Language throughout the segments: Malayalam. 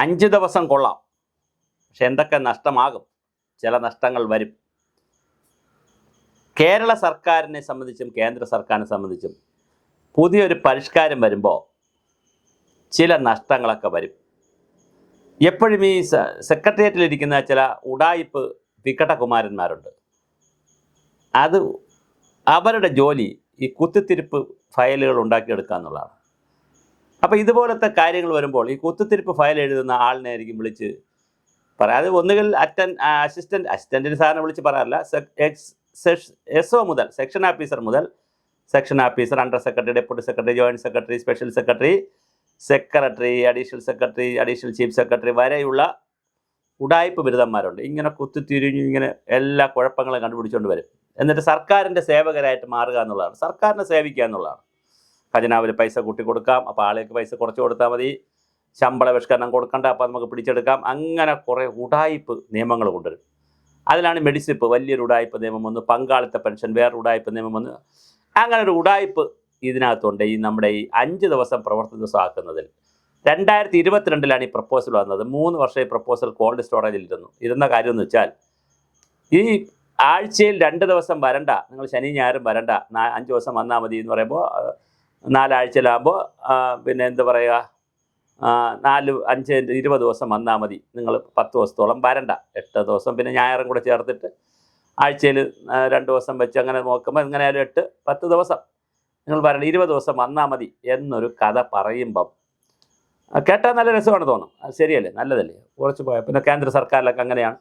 അഞ്ച് ദിവസം കൊള്ളാം. പക്ഷെ എന്തൊക്കെ നഷ്ടമാകും? ചില നഷ്ടങ്ങൾ വരും. കേരള സർക്കാരിനെ സംബന്ധിച്ചും കേന്ദ്ര സർക്കാരിനെ സംബന്ധിച്ചും പുതിയൊരു പരിഷ്കാരം വരുമ്പോൾ ചില നഷ്ടങ്ങളൊക്കെ വരും. എപ്പോഴും ഈ സെക്രട്ടേറിയറ്റിലിരിക്കുന്ന ചില ഉടായിപ്പ് വികടകുമാരന്മാരുണ്ട് അത് അവരുടെ ജോലി ഈ കുത്തിത്തിരിപ്പ് ഫയലുകൾ ഉണ്ടാക്കിയെടുക്കുക എന്നുള്ളതാണ് അപ്പോൾ ഇതുപോലത്തെ കാര്യങ്ങൾ വരുമ്പോൾ ഈ കുത്തിത്തിരിപ്പ് ഫയൽ എഴുതുന്ന ആളിനെ ആയിരിക്കും വിളിച്ച് പറയാം. അത് ഒന്നുകിൽ അറ്റൻ അസിസ്റ്റന്റ് അസിസ്റ്റന്റിന് സാറിനെ വിളിച്ച് പറയാറില്ല. എസ് ഒ മുതൽ സെക്ഷൻ ഓഫീസർ മുതൽ section officer under secretary deputy secretary joint secretary special secretary secretary additional secretary additional chief secretary വരെയുള്ള ഉടായ്പ ബിരുദന്മാരുണ്ട്. ഇങ്ങനെ കുത്തിത്തിരിഞ്ഞ് ഇങ്ങനെ എല്ലാ കുഴപ്പങ്ങളും കണ്ടുപിടിച്ചുകൊണ്ട് വരും. എന്നിട്ട് സർക്കാരിന്റെ സേവകരായിട്ട് മാറുക എന്നുള്ളതാണ്. സർക്കാരിനെ സേവിക്കുക എന്നുള്ളതാണ്. ഖജനാവിൽ പൈസ കൂട്ടി കൊടുക്കാം. അപ്പോൾ ആളുകൾക്ക് പൈസ കുറച്ച് കൊടുത്താൽ മതി. ശമ്പള പരിഷ്കരണം കൊടുക്കണ്ട അപ്പോൾ നമുക്ക് പിടിച്ചെടുക്കാം. അങ്ങനെ കുറേ ഉടായ്പ് നിയമങ്ങൾ കൊണ്ടുവരും. അതിലാണ് മെഡിസിപ്പ് വലിയൊരു ഉടായ്പ നിയമം വന്നു. പങ്കാളിത്ത പെൻഷൻ വേറെ ഉടായ്പ നിയമം വന്നു. അങ്ങനെ ഒരു ഉടായ്പ് ഇതിനകത്തുണ്ട്. ഈ നമ്മുടെ ഈ അഞ്ച് ദിവസം പ്രവർത്തന ദിവസം ആക്കുന്നതിൽ രണ്ടായിരത്തി ഇരുപത്തിരണ്ടിലാണ് ഈ പ്രപ്പോസൽ വന്നത്. മൂന്ന് വർഷം ഈ പ്രപ്പോസൽ കോൾഡ് സ്റ്റോറേജിൽ ഇരുന്നു. ഇരുന്ന കാര്യം എന്ന് വെച്ചാൽ ഈ ആഴ്ചയിൽ രണ്ട് ദിവസം വരണ്ട. നിങ്ങൾ ശനി ഞായറും വരണ്ട. അഞ്ച് ദിവസം വന്നാൽ മതി എന്ന് പറയുമ്പോൾ നാലാഴ്ചയിലാകുമ്പോൾ പിന്നെ എന്താ പറയുക? നാല് അഞ്ച് ഇരുപത് ദിവസം വന്നാൽ മതി. നിങ്ങൾ പത്ത് ദിവസത്തോളം വരണ്ട. എട്ട് ദിവസം പിന്നെ ഞായറും കൂടെ ചേർത്തിട്ട് ആഴ്ചയിൽ രണ്ട് ദിവസം വെച്ച് അങ്ങനെ നോക്കുമ്പോൾ ഇങ്ങനെ ആയാലും എട്ട് പത്ത് ദിവസം. നിങ്ങൾ വരണ്ട. ഇരുപത് ദിവസം വന്നാൽ മതി എന്നൊരു കഥ പറയുമ്പം കേട്ടാൽ നല്ല രസമാണ് തോന്നും. ശരിയല്ലേ? നല്ലതല്ലേ? കുറച്ച് പോയാൽ പിന്നെ കേന്ദ്ര സർക്കാരിലൊക്കെ അങ്ങനെയാണ്.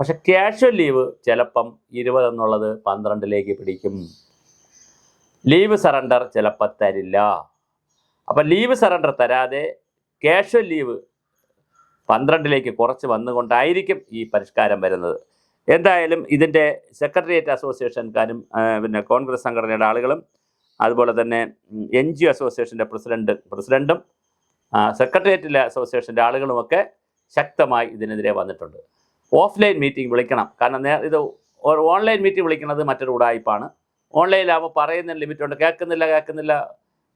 പക്ഷെ ക്യാഷ്വൽ ലീവ് ചിലപ്പം ഇരുപതെന്നുള്ളത് പന്ത്രണ്ടിലേക്ക് പിടിക്കും. ലീവ് സറണ്ടർ ചിലപ്പോൾ തരില്ല. അപ്പം ലീവ് സറണ്ടർ തരാതെ ക്യാഷ്വൽ ലീവ് പന്ത്രണ്ടിലേക്ക് കുറച്ച് വന്നുകൊണ്ടായിരിക്കും ഈ പരിഷ്കാരം വരുന്നത്. എന്തായാലും ഇതിന്റെ സെക്രട്ടേറിയറ്റ് അസോസിയേഷൻകാരും പിന്നെ കോൺഗ്രസ് സംഘടനയുടെ ആളുകളും അതുപോലെ തന്നെ എൻ ജി ഒ അസോസിയേഷന്റെ പ്രസിഡന്റ് പ്രസിഡന്റും സെക്രട്ടേറിയറ്റിലെ അസോസിയേഷന്റെ ആളുകളുമൊക്കെ ശക്തമായി ഇതിനെതിരെ വന്നിട്ടുണ്ട്. ഓഫ്ലൈൻ മീറ്റിംഗ് വിളിക്കണം. കാരണം ഇത് ഓൺലൈൻ മീറ്റിംഗ് വിളിക്കുന്നത് മറ്റൊരു ഉടായ്പാണ് ഓൺലൈനിലാകുമ്പോൾ പറയുന്ന ലിമിറ്റുണ്ട്. കേൾക്കുന്നില്ല കേൾക്കുന്നില്ല.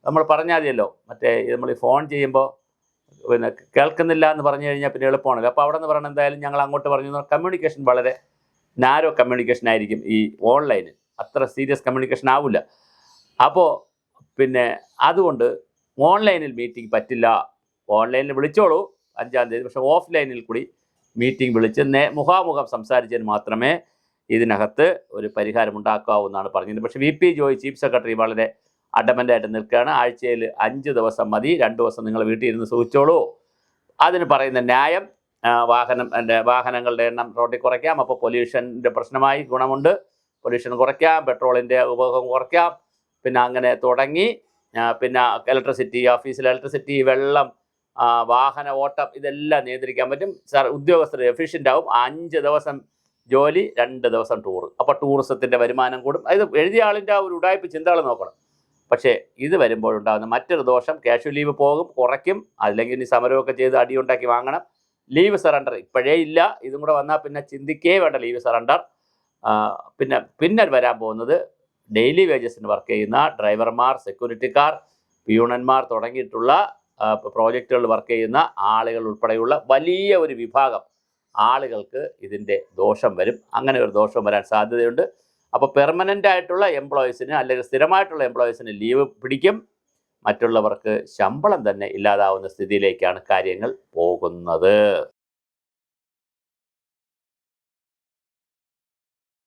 നമ്മൾ പറഞ്ഞാൽ മതിയല്ലോ മറ്റേ നമ്മൾ ഫോൺ ചെയ്യുമ്പോൾ പിന്നെ കേൾക്കുന്നില്ല എന്ന് പറഞ്ഞു കഴിഞ്ഞാൽ പിന്നെ എളുപ്പമാണല്ലോ. അപ്പോൾ അവിടെ നിന്ന് പറയണം എന്തായാലും ഞങ്ങൾ അങ്ങോട്ട് പറഞ്ഞു കമ്മ്യൂണിക്കേഷൻ വളരെ നാരോ കമ്മ്യൂണിക്കേഷൻ ആയിരിക്കും ഈ ഓൺലൈനിൽ. അത്ര സീരിയസ് കമ്മ്യൂണിക്കേഷൻ ആവില്ല അപ്പോൾ പിന്നെ അതുകൊണ്ട് ഓൺലൈനിൽ മീറ്റിംഗ് പറ്റില്ല. ഓൺലൈനിൽ വിളിച്ചോളൂ അഞ്ചാം തീയതി. പക്ഷേ ഓഫ്ലൈനിൽ കൂടി മീറ്റിംഗ് വിളിച്ച് നേ മുഖാമുഖം സംസാരിച്ചതിന് മാത്രമേ ഇതിനകത്ത് ഒരു പരിഹാരം ഉണ്ടാക്കാവുന്നതാണ് പറഞ്ഞത് പക്ഷേ V P Joy chief secretary വളരെ അഡമന്റായിട്ട് നിൽക്കുകയാണ്. ആഴ്ചയിൽ അഞ്ച് ദിവസം മതി. രണ്ട് ദിവസം നിങ്ങൾ വീട്ടിൽ ഇരുന്ന് സൂചിച്ചോളൂ അതിന് പറയുന്ന ന്യായം വാഹനം വാഹനങ്ങളുടെ എണ്ണം റോഡിൽ കുറയ്ക്കാം. അപ്പോൾ പൊല്യൂഷന്റെ പ്രശ്നമായി ഗുണമുണ്ട്. പൊല്യൂഷൻ കുറയ്ക്കാം പെട്രോളിന്റെ ഉപഭോഗം കുറയ്ക്കാം. പിന്നെ അങ്ങനെ തുടങ്ങി. പിന്നെ ഇലക്ട്രിസിറ്റി ഓഫീസിൽ ഇലക്ട്രിസിറ്റി വെള്ളം വാഹന ഓട്ടം ഇതെല്ലാം നിയന്ത്രിക്കാൻ പറ്റും. സാർ ഉദ്യോഗസ്ഥർ എഫിഷ്യന്റ് ആവും. അഞ്ച് ദിവസം ജോലി രണ്ട് ദിവസം ടൂർ അപ്പോൾ ടൂറിസത്തിന്റെ വരുമാനം കൂടും. അത് എഴുതിയ ആളിന്റെ ആ ഒരു ഉടായ്പ ചിന്തകൾ നോക്കണം. പക്ഷേ ഇത് വരുമ്പോഴുണ്ടാകുന്ന മറ്റൊരു ദോഷം ക്യാഷ്വൽ ലീവ് പോകും കുറയ്ക്കും അല്ലെങ്കിൽ ഇനി സമരമൊക്കെ ചെയ്ത് അടിയുണ്ടാക്കി വാങ്ങണം. ലീവ് സറണ്ടർ ഇപ്പോഴേ ഇല്ല. ഇതും കൂടെ വന്നാൽ പിന്നെ ചിന്തിക്കേ വേണ്ട ലീവ് സറണ്ടർ പിന്നെ പിന്നെ വരാൻ പോകുന്നത് ഡെയിലി വേജസിന് വർക്ക് ചെയ്യുന്ന ഡ്രൈവർമാർ സെക്യൂരിറ്റിക്കാർ പ്യൂണന്മാർ തുടങ്ങിയിട്ടുള്ള പ്രോജക്റ്റുകളിൽ വർക്ക് ചെയ്യുന്ന ആളുകൾ ഉൾപ്പെടെയുള്ള വലിയ ഒരു വിഭാഗം ആളുകൾക്ക് ഇതിന്റെ ദോഷം വരും. അങ്ങനെ ഒരു ദോഷം വരാൻ സാധ്യതയുണ്ട്. അപ്പോൾ പെർമനന്റ് ആയിട്ടുള്ള എംപ്ലോയീസിന് അല്ലെങ്കിൽ സ്ഥിരമായിട്ടുള്ള എംപ്ലോയീസിന് ലീവ് പിടിക്കും. മറ്റുള്ളവർക്ക് ശമ്പളം തന്നെ ഇല്ലാതാവുന്ന സ്ഥിതിയിലേക്കാണ് കാര്യങ്ങൾ പോകുന്നത്.